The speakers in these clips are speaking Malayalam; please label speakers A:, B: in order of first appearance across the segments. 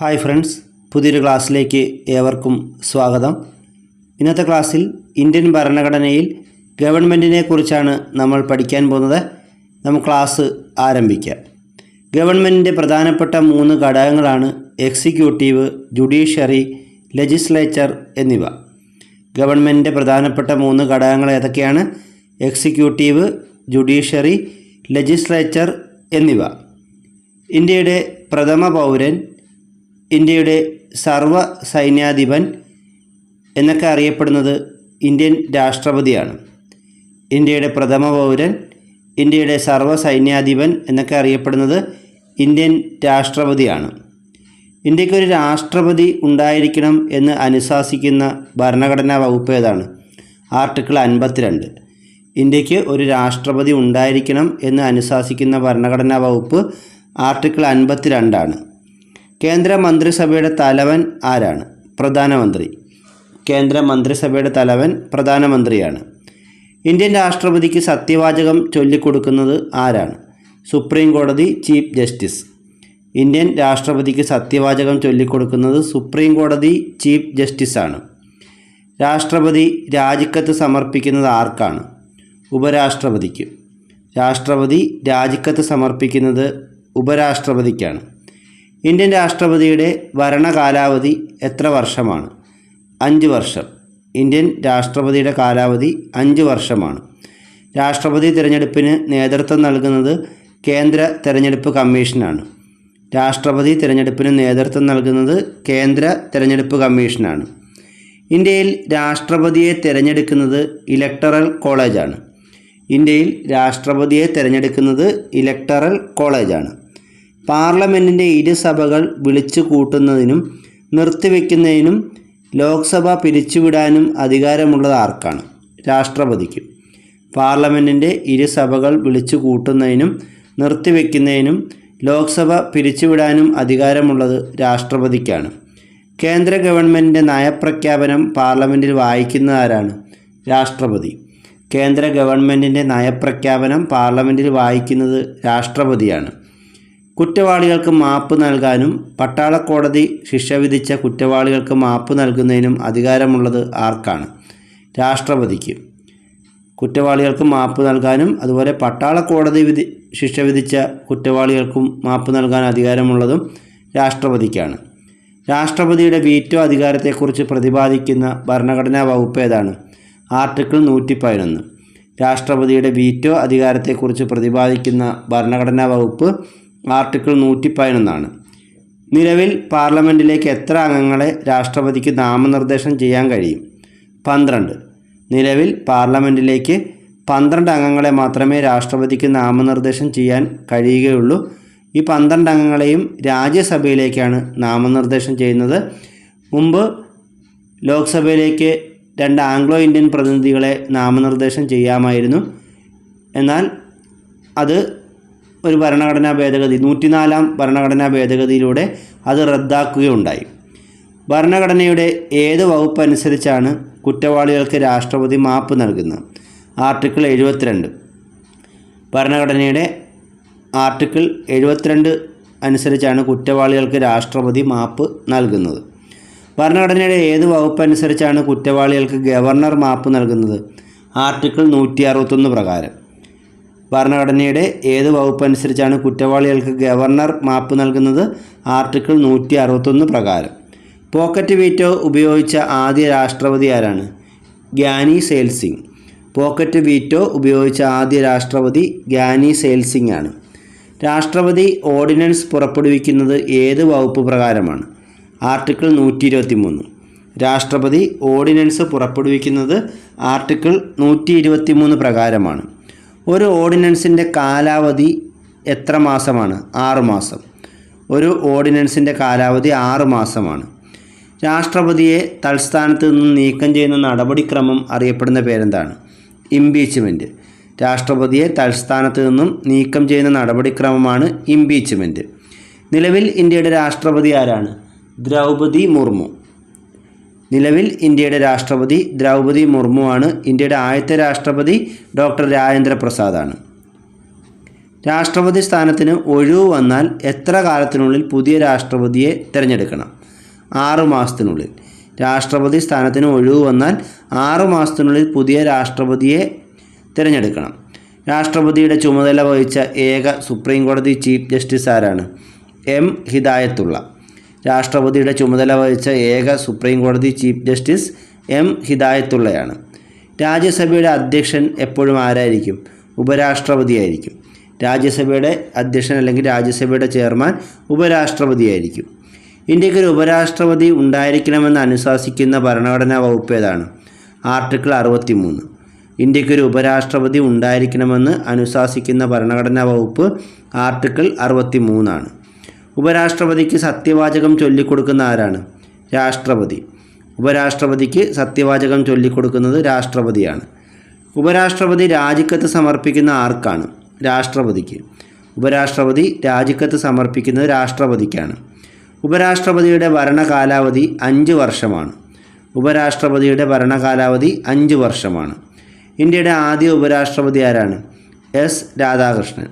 A: ഹായ് ഫ്രണ്ട്സ് പുതിയൊരു ക്ലാസ്സിലേക്ക് ഏവർക്കും സ്വാഗതം. ഇന്നത്തെ ക്ലാസ്സിൽ ഇന്ത്യൻ ഭരണഘടനയിൽ ഗവൺമെന്റിനെ കുറിച്ചാണ് നമ്മൾ പഠിക്കാൻ പോകുന്നത്. നമുക്ക് ക്ലാസ് ആരംഭിക്കാം. ഗവൺമെന്റിന്റെ പ്രധാനപ്പെട്ട മൂന്ന് ഘടകങ്ങളാണ് എക്സിക്യൂട്ടീവ് ജുഡീഷ്യറി ലെജിസ്ലേച്ചർ എന്നിവ. ഗവൺമെന്റിന്റെ പ്രധാനപ്പെട്ട മൂന്ന് ഘടകങ്ങൾ ഏതൊക്കെയാണ്? എക്സിക്യൂട്ടീവ് ജുഡീഷ്യറി ലെജിസ്ലേച്ചർ എന്നിവ. ഇന്ത്യയുടെ പ്രഥമ പൗരൻ ഇന്ത്യയുടെ സർവ സൈന്യാധിപൻ എന്നൊക്കെ അറിയപ്പെടുന്നത് ഇന്ത്യൻ രാഷ്ട്രപതിയാണ്. ഇന്ത്യയുടെ പ്രഥമ പൗരൻ ഇന്ത്യയുടെ സർവ സൈന്യാധിപൻ എന്നൊക്കെ അറിയപ്പെടുന്നത് ഇന്ത്യൻ രാഷ്ട്രപതിയാണ്. ഇന്ത്യക്കൊരു രാഷ്ട്രപതി ഉണ്ടായിരിക്കണം എന്ന് അനുശാസിക്കുന്ന ഭരണഘടനാ വകുപ്പ് ഏതാണ്? ആർട്ടിക്കിൾ അൻപത്തിരണ്ട്. ഇന്ത്യയ്ക്ക് ഒരു രാഷ്ട്രപതി ഉണ്ടായിരിക്കണം എന്ന് അനുശാസിക്കുന്ന ഭരണഘടനാ വകുപ്പ് ആർട്ടിക്കിൾ അൻപത്തിരണ്ടാണ്. കേന്ദ്ര മന്ത്രിസഭയുടെ തലവൻ ആരാണ്? പ്രധാനമന്ത്രി. കേന്ദ്ര മന്ത്രിസഭയുടെ തലവൻ പ്രധാനമന്ത്രിയാണ്. ഇന്ത്യൻ രാഷ്ട്രപതിക്ക് സത്യവാചകം ചൊല്ലിക്കൊടുക്കുന്നത് ആരാണ്? സുപ്രീം കോടതി ചീഫ് ജസ്റ്റിസ്. ഇന്ത്യൻ രാഷ്ട്രപതിക്ക് സത്യവാചകം ചൊല്ലിക്കൊടുക്കുന്നത് സുപ്രീം കോടതി ചീഫ് ജസ്റ്റിസാണ്. രാഷ്ട്രപതി രാജിക്കത്ത് സമർപ്പിക്കുന്നത് ആർക്കാണ്? ഉപരാഷ്ട്രപതിക്ക്. രാഷ്ട്രപതി രാജിക്കത്ത് സമർപ്പിക്കുന്നത് ഉപരാഷ്ട്രപതിക്കാണ്. ഇന്ത്യൻ രാഷ്ട്രപതിയുടെ ഭരണകാലാവധി എത്ര വർഷമാണ്? അഞ്ച് വർഷം. ഇന്ത്യൻ രാഷ്ട്രപതിയുടെ കാലാവധി അഞ്ച് വർഷമാണ്. രാഷ്ട്രപതി തിരഞ്ഞെടുപ്പിന് നേതൃത്വം നൽകുന്നത് കേന്ദ്ര തിരഞ്ഞെടുപ്പ് കമ്മീഷനാണ്. രാഷ്ട്രപതി തിരഞ്ഞെടുപ്പിന് നേതൃത്വം നൽകുന്നത് കേന്ദ്ര തിരഞ്ഞെടുപ്പ് കമ്മീഷനാണ്. ഇന്ത്യയിൽ രാഷ്ട്രപതിയെ തിരഞ്ഞെടുക്കുന്നത് ഇലക്ടറൽ കോളേജാണ്. ഇന്ത്യയിൽ രാഷ്ട്രപതിയെ തിരഞ്ഞെടുക്കുന്നത് ഇലക്ടറൽ കോളേജാണ്. പാർലമെന്റിന്റെ ഇരുസഭകൾ വിളിച്ചു കൂട്ടുന്നതിനും നിർത്തിവെക്കുന്നതിനും ലോക്സഭ പിരിച്ചുവിടാനും അധികാരമുള്ളത് ആർക്കാണ്? രാഷ്ട്രപതിക്ക്. പാർലമെന്റിന്റെ ഇരുസഭകൾ വിളിച്ചു കൂട്ടുന്നതിനും നിർത്തിവെക്കുന്നതിനും ലോക്സഭ പിരിച്ചുവിടാനും അധികാരമുള്ളത് രാഷ്ട്രപതിക്കാണ്. കേന്ദ്ര ഗവൺമെന്റിന്റെ നയപ്രഖ്യാപനം പാർലമെന്റിൽ വായിക്കുന്നതാരാണ് രാഷ്ട്രപതി. കേന്ദ്ര ഗവൺമെന്റിന്റെ നയപ്രഖ്യാപനം പാർലമെന്റിൽ വായിക്കുന്നത് രാഷ്ട്രപതിയാണ്. കുറ്റവാളികൾക്ക് മാപ്പ് നൽകാനും പട്ടാളക്കോടതി ശിക്ഷ വിധിച്ച കുറ്റവാളികൾക്ക് മാപ്പ് നൽകുന്നതിനും അധികാരമുള്ളത് ആർക്കാണ്? രാഷ്ട്രപതിക്ക്. കുറ്റവാളികൾക്ക് മാപ്പ് നൽകാനും അതുപോലെ പട്ടാളക്കോടതി വിധി ശിക്ഷ വിധിച്ച കുറ്റവാളികൾക്കും മാപ്പ് നൽകാൻ അധികാരമുള്ളതും രാഷ്ട്രപതിക്കാണ്. രാഷ്ട്രപതിയുടെ വീറ്റോ അധികാരത്തെക്കുറിച്ച് പ്രതിപാദിക്കുന്ന ഭരണഘടനാ വകുപ്പ് ഏതാണ്? ആർട്ടിക്കിൾ നൂറ്റി പതിനൊന്ന് രാഷ്ട്രപതിയുടെ വീറ്റോ അധികാരത്തെക്കുറിച്ച് പ്രതിപാദിക്കുന്ന ഭരണഘടനാ വകുപ്പ് ആർട്ടിക്കിൾ നൂറ്റി പതിനൊന്നാണ് നിലവിൽ പാർലമെന്റിലേക്ക് എത്ര അംഗങ്ങളെ രാഷ്ട്രപതിക്ക് നാമനിർദ്ദേശം ചെയ്യാൻ കഴിയും? പന്ത്രണ്ട്. നിലവിൽ പാർലമെന്റിലേക്ക് പന്ത്രണ്ട് അംഗങ്ങളെ മാത്രമേ രാഷ്ട്രപതിക്ക് നാമനിർദ്ദേശം ചെയ്യാൻ കഴിയുകയുള്ളൂ. ഈ പന്ത്രണ്ട് അംഗങ്ങളെയും രാജ്യസഭയിലേക്കാണ് നാമനിർദ്ദേശം ചെയ്യുന്നത്. മുമ്പ് ലോക്സഭയിലേക്ക് രണ്ട് ആംഗ്ലോ ഇന്ത്യൻ പ്രതിനിധികളെ നാമനിർദ്ദേശം ചെയ്യാമായിരുന്നു. എന്നാൽ അത് ഒരു ഭരണഘടനാ ഭേദഗതി നൂറ്റിനാലാം ഭരണഘടനാ ഭേദഗതിയിലൂടെ അത് റദ്ദാക്കുകയുണ്ടായി. ഭരണഘടനയുടെ ഏത് വകുപ്പ് അനുസരിച്ചാണ് കുറ്റവാളികൾക്ക് രാഷ്ട്രപതി മാപ്പ് നൽകുന്നത്? ആർട്ടിക്കിൾ എഴുപത്തിരണ്ട്. ഭരണഘടനയുടെ ആർട്ടിക്കിൾ എഴുപത്തിരണ്ട് അനുസരിച്ചാണ് കുറ്റവാളികൾക്ക് രാഷ്ട്രപതി മാപ്പ് നൽകുന്നത്. ഭരണഘടനയുടെ ഏത് വകുപ്പ് അനുസരിച്ചാണ് കുറ്റവാളികൾക്ക് ഗവർണർ മാപ്പ് നൽകുന്നത്? ആർട്ടിക്കിൾ നൂറ്റി അറുപത്തൊന്ന് പ്രകാരം. ഭരണഘടനയുടെ ഏത് വകുപ്പ് അനുസരിച്ചാണ് കുറ്റവാളികൾക്ക് ഗവർണർ മാപ്പ് നൽകുന്നത്? ആർട്ടിക്കിൾ നൂറ്റി അറുപത്തൊന്ന് പ്രകാരം. പോക്കറ്റ് വീറ്റോ ഉപയോഗിച്ച ആദ്യ രാഷ്ട്രപതി ആരാണ്? ഗ്യാനി സെയിൽ സിംഗ് പോക്കറ്റ് വീറ്റോ ഉപയോഗിച്ച ആദ്യ രാഷ്ട്രപതി ഗ്യാനി സെയിൽ സിംഗ് ആണ്. രാഷ്ട്രപതി ഓർഡിനൻസ് പുറപ്പെടുവിക്കുന്നത് ഏത് വകുപ്പ് പ്രകാരമാണ്? ആർട്ടിക്കിൾ നൂറ്റി ഇരുപത്തി മൂന്ന് രാഷ്ട്രപതി ഓർഡിനൻസ് പുറപ്പെടുവിക്കുന്നത് ആർട്ടിക്കിൾ നൂറ്റി ഇരുപത്തി മൂന്ന് പ്രകാരമാണ്. ഒരു ഓർഡിനൻസിന്റെ കാലാവധി എത്ര മാസമാണ്? ആറ് മാസം. ഒരു ഓർഡിനൻസിന്റെ കാലാവധി ആറ് മാസമാണ്. രാഷ്ട്രപതിയെ തൽസ്ഥാനത്ത് നിന്ന് നീക്കം ചെയ്യുന്ന നടപടിക്രമം അറിയപ്പെടുന്ന പേരെന്താണ്? ഇംപീച്ച്മെന്റ് രാഷ്ട്രപതിയെ തൽസ്ഥാനത്ത് നിന്നും നീക്കം ചെയ്യുന്ന നടപടിക്രമമാണ് ഇംപീച്ച്മെന്റ് നിലവിൽ ഇന്ത്യയുടെ രാഷ്ട്രപതി ആരാണ്? ദ്രൗപദി മുർമു. നിലവിൽ ഇന്ത്യയുടെ രാഷ്ട്രപതി ദ്രൗപതി മുർമു ആണ്. ഇന്ത്യയുടെ ആദ്യത്തെ രാഷ്ട്രപതി ഡോക്ടർ രാജേന്ദ്ര പ്രസാദാണ് രാഷ്ട്രപതി സ്ഥാനത്തിന് ഒഴിവ് വന്നാൽ എത്ര കാലത്തിനുള്ളിൽ പുതിയ രാഷ്ട്രപതിയെ തിരഞ്ഞെടുക്കണം? ആറു മാസത്തിനുള്ളിൽ. രാഷ്ട്രപതി സ്ഥാനത്തിന് ഒഴിവ് വന്നാൽ ആറു മാസത്തിനുള്ളിൽ പുതിയ രാഷ്ട്രപതിയെ തിരഞ്ഞെടുക്കണം. രാഷ്ട്രപതിയുടെ ചുമതല വഹിച്ച ഏക സുപ്രീം കോടതി ചീഫ് ജസ്റ്റിസ് ആരാണ്? എം. ഹിദായത്തുള്ള. രാഷ്ട്രപതിയുടെ ചുമതല വഹിച്ച ഏക സുപ്രീം കോടതി ചീഫ് ജസ്റ്റിസ് എം ഹിദായത്തുള്ളയാണ്. രാജ്യസഭയുടെ അധ്യക്ഷൻ എപ്പോഴും ആരായിരിക്കും? ഉപരാഷ്ട്രപതിയായിരിക്കും. രാജ്യസഭയുടെ അധ്യക്ഷൻ അല്ലെങ്കിൽ രാജ്യസഭയുടെ ചെയർമാൻ ഉപരാഷ്ട്രപതിയായിരിക്കും. ഇന്ത്യയ്ക്ക് ഒരു ഉപരാഷ്ട്രപതി ഉണ്ടായിരിക്കണമെന്ന് അനുശാസിക്കുന്ന ഭരണഘടനാ വകുപ്പ് ഏതാണ്? ആർട്ടിക്കിൾ അറുപത്തി മൂന്ന് ഇന്ത്യയ്ക്ക് ഒരു ഉപരാഷ്ട്രപതി ഉണ്ടായിരിക്കണമെന്ന് അനുശാസിക്കുന്ന ഭരണഘടനാ വകുപ്പ് ആർട്ടിക്കിൾ അറുപത്തി മൂന്നാണ് ഉപരാഷ്ട്രപതിക്ക് സത്യവാചകം ചൊല്ലിക്കൊടുക്കുന്ന ആരാണ്? രാഷ്ട്രപതി. ഉപരാഷ്ട്രപതിക്ക് സത്യവാചകം ചൊല്ലിക്കൊടുക്കുന്നത് രാഷ്ട്രപതിയാണ്. ഉപരാഷ്ട്രപതി രാജിക്കത്ത് സമർപ്പിക്കുന്ന ആർക്കാണ്? രാഷ്ട്രപതിക്ക്. ഉപരാഷ്ട്രപതി രാജിക്കത്ത് സമർപ്പിക്കുന്നത് രാഷ്ട്രപതിക്കാണ്. ഉപരാഷ്ട്രപതിയുടെ ഭരണകാലാവധി അഞ്ച് വർഷമാണ്. ഉപരാഷ്ട്രപതിയുടെ ഭരണകാലാവധി അഞ്ച് വർഷമാണ്. ഇന്ത്യയുടെ ആദ്യ ഉപരാഷ്ട്രപതി ആരാണ്? എസ് രാധാകൃഷ്ണൻ.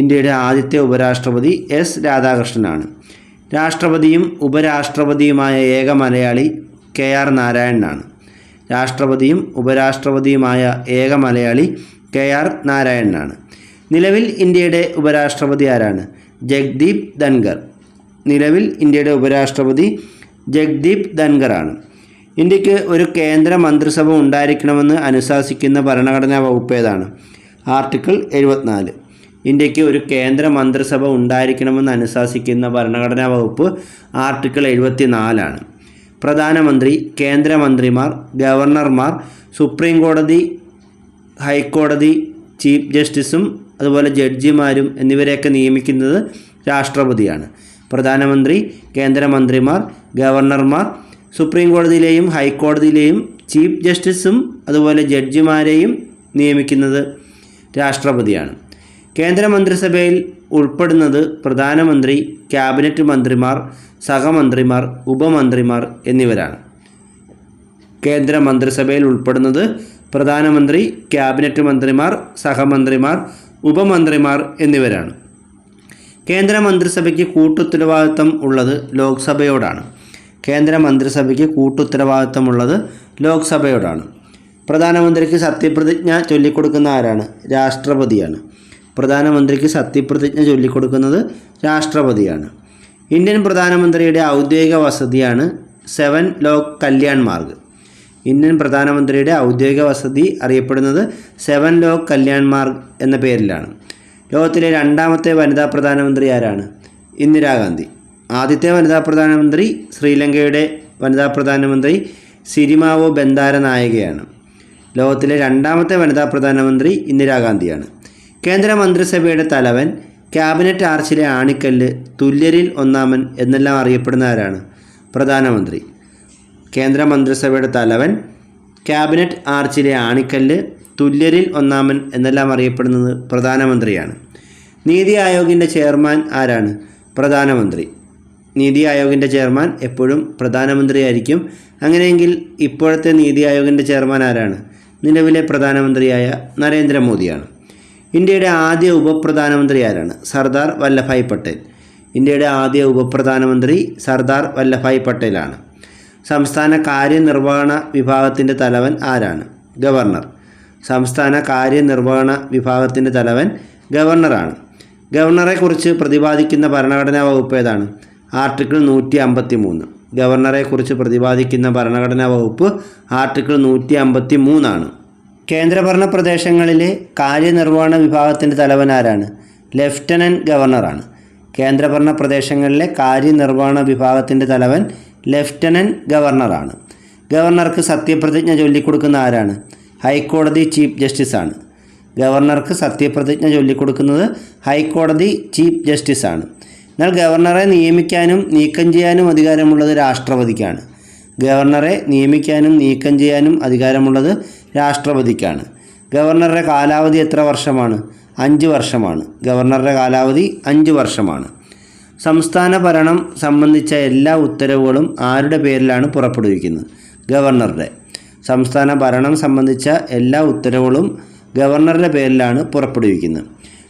A: ഇന്ത്യയുടെ ആദ്യത്തെ ഉപരാഷ്ട്രപതി എസ് രാധാകൃഷ്ണനാണ്. രാഷ്ട്രപതിയും ഉപരാഷ്ട്രപതിയുമായ ഏക മലയാളി കെ ആർ നാരായണനാണ്. രാഷ്ട്രപതിയും ഉപരാഷ്ട്രപതിയുമായ ഏക മലയാളി കെ ആർ നാരായണനാണ്. നിലവിൽ ഇന്ത്യയുടെ ഉപരാഷ്ട്രപതി ആരാണ്? ജഗ്ദീപ് ധൻഖർ. നിലവിൽ ഇന്ത്യയുടെ ഉപരാഷ്ട്രപതി ജഗ്ദീപ് ധൻഗറാണ് ഇന്ത്യയ്ക്ക് ഒരു കേന്ദ്ര മന്ത്രിസഭ ഉണ്ടായിരിക്കണമെന്ന് അനുശാസിക്കുന്ന ഭരണഘടനാ വകുപ്പ് ഏതാണ്? ആർട്ടിക്കിൾ എഴുപത്തിനാല്. ഇന്ത്യയ്ക്ക് ഒരു കേന്ദ്ര മന്ത്രിസഭ ഉണ്ടായിരിക്കണമെന്ന് അനുശാസിക്കുന്ന ഭരണഘടനാ വകുപ്പ് ആർട്ടിക്കിൾ എഴുപത്തി നാലാണ് പ്രധാനമന്ത്രി കേന്ദ്രമന്ത്രിമാർ ഗവർണർമാർ സുപ്രീം കോടതി ഹൈക്കോടതി ചീഫ് ജസ്റ്റിസും അതുപോലെ ജഡ്ജിമാരും എന്നിവരെയൊക്കെ നിയമിക്കുന്നത് രാഷ്ട്രപതിയാണ്. പ്രധാനമന്ത്രി കേന്ദ്രമന്ത്രിമാർ ഗവർണർമാർ സുപ്രീം കോടതിയിലെയും ഹൈക്കോടതിയിലെയും ചീഫ് ജസ്റ്റിസും അതുപോലെ ജഡ്ജിമാരെയും നിയമിക്കുന്നത് രാഷ്ട്രപതിയാണ്. കേന്ദ്രമന്ത്രിസഭയിൽ ഉൾപ്പെടുന്നത് പ്രധാനമന്ത്രി ക്യാബിനറ്റ് മന്ത്രിമാർ സഹമന്ത്രിമാർ ഉപമന്ത്രിമാർ എന്നിവരാണ്. കേന്ദ്രമന്ത്രിസഭയിൽ ഉൾപ്പെടുന്നത് പ്രധാനമന്ത്രി ക്യാബിനറ്റ് മന്ത്രിമാർ സഹമന്ത്രിമാർ ഉപമന്ത്രിമാർ എന്നിവരാണ്. കേന്ദ്രമന്ത്രിസഭയ്ക്ക് കൂട്ടുത്തരവാദിത്തം ഉള്ളത് ലോക്സഭയോടാണ്. കേന്ദ്രമന്ത്രിസഭയ്ക്ക് മന്ത്രിസഭയ്ക്ക് കൂട്ടുത്തരവാദിത്തമുള്ളത് ലോക്സഭയോടാണ്. പ്രധാനമന്ത്രിക്ക് സത്യപ്രതിജ്ഞ ചൊല്ലിക്കൊടുക്കുന്ന ആരാണ്? രാഷ്ട്രപതിയാണ്. പ്രധാനമന്ത്രിക്ക് സത്യപ്രതിജ്ഞ ചൊല്ലിക്കൊടുക്കുന്നത് രാഷ്ട്രപതിയാണ്. ഇന്ത്യൻ പ്രധാനമന്ത്രിയുടെ ഔദ്യോഗിക വസതിയാണ് സെവൻ ലോക് കല്യാൺ മാർഗ്. ഇന്ത്യൻ പ്രധാനമന്ത്രിയുടെ ഔദ്യോഗിക വസതി അറിയപ്പെടുന്നത് സെവൻ ലോക് കല്യാൺ മാർഗ് എന്ന പേരിലാണ്. ലോകത്തിലെ രണ്ടാമത്തെ വനിതാ പ്രധാനമന്ത്രി ആരാണ്? ഇന്ദിരാഗാന്ധി. ആദ്യത്തെ വനിതാ പ്രധാനമന്ത്രി ശ്രീലങ്കയുടെ വനിതാ പ്രധാനമന്ത്രി സിരിമാവോ ബന്ദാര നായികയാണ്. ലോകത്തിലെ രണ്ടാമത്തെ വനിതാ പ്രധാനമന്ത്രി ഇന്ദിരാഗാന്ധിയാണ്. കേന്ദ്ര മന്ത്രിസഭയുടെ തലവൻ ക്യാബിനറ്റ് ആർച്ചിലെ ആണിക്കല്ല് തുല്യരിൽ ഒന്നാമൻ എന്നെല്ലാം അറിയപ്പെടുന്നവരാണ് പ്രധാനമന്ത്രി. കേന്ദ്രമന്ത്രിസഭയുടെ തലവൻ ക്യാബിനറ്റ് ആർച്ചിലെ ആണിക്കല്ല് തുല്യരിൽ ഒന്നാമൻ എന്നെല്ലാം അറിയപ്പെടുന്നത് പ്രധാനമന്ത്രിയാണ്. നീതി ആയോഗിന്റെ ചെയർമാൻ ആരാണ്? പ്രധാനമന്ത്രി. നീതി ആയോഗിന്റെ ചെയർമാൻ എപ്പോഴും പ്രധാനമന്ത്രിയായിരിക്കും. അങ്ങനെയെങ്കിൽ ഇപ്പോഴത്തെ നീതി ആയോഗിന്റെ ചെയർമാൻ ആരാണ്? നിലവിലെ പ്രധാനമന്ത്രിയായ നരേന്ദ്രമോദിയാണ്. ഇന്ത്യയുടെ ആദ്യ ഉപപ്രധാനമന്ത്രി ആരാണ്? സർദാർ വല്ലഭായ് പട്ടേൽ. ഇന്ത്യയുടെ ആദ്യ ഉപപ്രധാനമന്ത്രി സർദാർ വല്ലഭായ് പട്ടേലാണ്. സംസ്ഥാന കാര്യനിർവഹണ വിഭാഗത്തിന്റെ തലവൻ ആരാണ്? ഗവർണർ. സംസ്ഥാന കാര്യനിർവഹണ വിഭാഗത്തിന്റെ തലവൻ ഗവർണറാണ്. ഗവർണറെക്കുറിച്ച് പ്രതിപാദിക്കുന്ന ഭരണഘടനാ വകുപ്പ് ഏതാണ്? ആർട്ടിക്കിൾ നൂറ്റി അമ്പത്തി മൂന്ന് ഗവർണറെക്കുറിച്ച് പ്രതിപാദിക്കുന്ന ഭരണഘടനാ വകുപ്പ് ആർട്ടിക്കിൾ നൂറ്റി അമ്പത്തി മൂന്നാണ് കേന്ദ്രഭരണ പ്രദേശങ്ങളിലെ കാര്യനിർവഹണ വിഭാഗത്തിന്റെ തലവൻ ആരാണ് ലഫ്റ്റനന്റ് ഗവർണറാണ്. കേന്ദ്രഭരണ പ്രദേശങ്ങളിലെ കാര്യനിർവഹണ വിഭാഗത്തിന്റെ തലവൻ ലെഫ്റ്റനന്റ് ഗവർണറാണ്. ഗവർണർക്ക് സത്യപ്രതിജ്ഞ ചൊല്ലിക്കൊടുക്കുന്ന ആരാണ്? ഹൈക്കോടതി ചീഫ് ജസ്റ്റിസാണ്. ഗവർണർക്ക് സത്യപ്രതിജ്ഞ ചൊല്ലിക്കൊടുക്കുന്നത് ഹൈക്കോടതി ചീഫ് ജസ്റ്റിസാണ്. എന്നാൽ ഗവർണറെ നിയമിക്കാനും നീക്കം ചെയ്യാനും അധികാരമുള്ളത് രാഷ്ട്രപതിക്കാണ്. ഗവർണറെ നിയമിക്കാനും നീക്കം ചെയ്യാനും അധികാരമുള്ളത് രാഷ്ട്രപതിക്കാണ്. ഗവർണറുടെ കാലാവധി എത്ര വർഷമാണ്? അഞ്ച് വർഷമാണ്. ഗവർണറുടെ കാലാവധി അഞ്ച് വർഷമാണ്. സംസ്ഥാന ഭരണം സംബന്ധിച്ച എല്ലാ ഉത്തരവുകളും ആരുടെ പേരിലാണ് പുറപ്പെടുവിക്കുന്നത്? ഗവർണറുടെ. സംസ്ഥാന ഭരണം സംബന്ധിച്ച എല്ലാ ഉത്തരവുകളും ഗവർണറുടെ പേരിലാണ് പുറപ്പെടുവിക്കുന്നത്.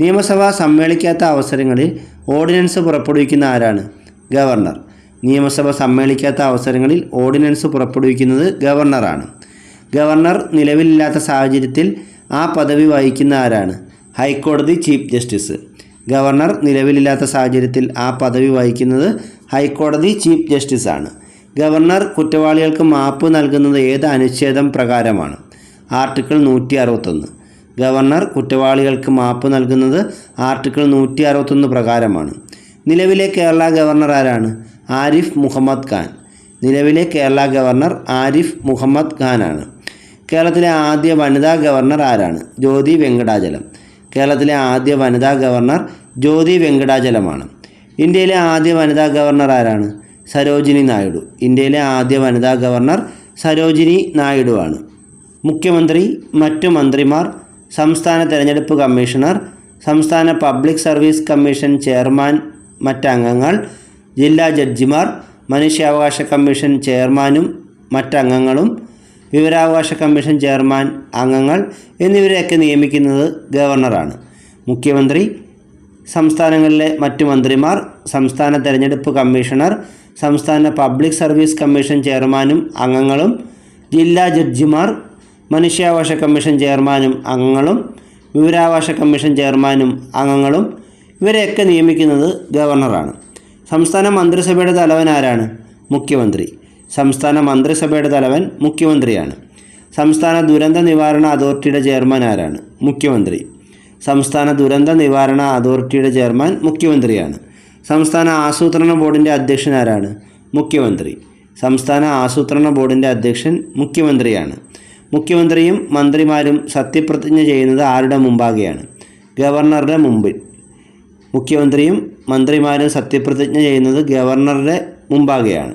A: നിയമസഭ സമ്മേളിക്കാത്ത അവസരങ്ങളിൽ ഓർഡിനൻസ് പുറപ്പെടുവിക്കുന്ന ആരാണ്? ഗവർണർ. നിയമസഭ സമ്മേളിക്കാത്ത അവസരങ്ങളിൽ ഓർഡിനൻസ് പുറപ്പെടുവിക്കുന്നത് ഗവർണറാണ്. ഗവർണർ നിലവിലില്ലാത്ത സാഹചര്യത്തിൽ ആ പദവി വഹിക്കുന്ന ആരാണ്? ഹൈക്കോടതി ചീഫ് ജസ്റ്റിസ്. ഗവർണർ നിലവിലില്ലാത്ത സാഹചര്യത്തിൽ ആ പദവി വഹിക്കുന്നത് ഹൈക്കോടതി ചീഫ് ജസ്റ്റിസാണ് ഗവർണർ കുറ്റവാളികൾക്ക് മാപ്പ് നൽകുന്നത് ഏത് അനുച്ഛേദം പ്രകാരമാണ്? ആർട്ടിക്കിൾ നൂറ്റി അറുപത്തൊന്ന് ഗവർണർ കുറ്റവാളികൾക്ക് മാപ്പ് നൽകുന്നത് ആർട്ടിക്കിൾ നൂറ്റി അറുപത്തൊന്ന് പ്രകാരമാണ്. നിലവിലെ കേരള ഗവർണർ ആരാണ്? ആരിഫ് മുഹമ്മദ് ഖാൻ. നിലവിലെ കേരള ഗവർണർ ആരിഫ് മുഹമ്മദ് ഖാനാണ് കേരളത്തിലെ ആദ്യ വനിതാ ഗവർണർ ആരാണ്? ജ്യോതി വെങ്കടാചലം. കേരളത്തിലെ ആദ്യ വനിതാ ഗവർണർ ജ്യോതി വെങ്കടാചലമാണ്. ഇന്ത്യയിലെ ആദ്യ വനിതാ ഗവർണർ ആരാണ്? സരോജിനി നായിഡു. ഇന്ത്യയിലെ ആദ്യ വനിതാ ഗവർണർ സരോജിനി നായിഡു ആണ്. മുഖ്യമന്ത്രി മറ്റു മന്ത്രിമാർ സംസ്ഥാന തെരഞ്ഞെടുപ്പ് കമ്മീഷണർ സംസ്ഥാന പബ്ലിക് സർവീസ് കമ്മീഷൻ ചെയർമാൻ മറ്റംഗങ്ങൾ ജില്ലാ ജഡ്ജിമാർ മനുഷ്യാവകാശ കമ്മീഷൻ ചെയർമാനും മറ്റംഗങ്ങളും വിവരാവകാശ കമ്മീഷൻ ചെയർമാൻ അംഗങ്ങൾ എന്നിവരെയൊക്കെ നിയമിക്കുന്നത് ഗവർണറാണ്. മുഖ്യമന്ത്രി സംസ്ഥാനങ്ങളിലെ മറ്റു മന്ത്രിമാർ സംസ്ഥാന തെരഞ്ഞെടുപ്പ് കമ്മീഷണർ സംസ്ഥാന പബ്ലിക് സർവീസ് കമ്മീഷൻ ചെയർമാനും അംഗങ്ങളും ജില്ലാ ജഡ്ജിമാർ മനുഷ്യാവകാശ കമ്മീഷൻ ചെയർമാനും അംഗങ്ങളും വിവരാവകാശ കമ്മീഷൻ ചെയർമാനും അംഗങ്ങളും ഇവരെയൊക്കെ നിയമിക്കുന്നത് ഗവർണറാണ്. സംസ്ഥാന മന്ത്രിസഭയുടെ തലവൻ ആരാണ്? മുഖ്യമന്ത്രി. സംസ്ഥാന മന്ത്രിസഭയുടെ തലവൻ മുഖ്യമന്ത്രിയാണ്. സംസ്ഥാന ദുരന്ത നിവാരണ അതോറിറ്റിയുടെ ചെയർമാൻ ആരാണ്? മുഖ്യമന്ത്രി. സംസ്ഥാന ദുരന്ത നിവാരണ അതോറിറ്റിയുടെ ചെയർമാൻ മുഖ്യമന്ത്രിയാണ്. സംസ്ഥാന ആസൂത്രണ ബോർഡിന്റെ അധ്യക്ഷൻ ആരാണ്? മുഖ്യമന്ത്രി. സംസ്ഥാന ആസൂത്രണ ബോർഡിന്റെ അധ്യക്ഷൻ മുഖ്യമന്ത്രിയാണ്. മുഖ്യമന്ത്രിയും മന്ത്രിമാരും സത്യപ്രതിജ്ഞ ചെയ്യുന്നത് ആരുടെ മുമ്പാകെയാണ്? ഗവർണറുടെ മുമ്പിൽ. മുഖ്യമന്ത്രിയും മന്ത്രിമാരും സത്യപ്രതിജ്ഞ ചെയ്യുന്നത് ഗവർണറുടെ മുമ്പാകെയാണ്.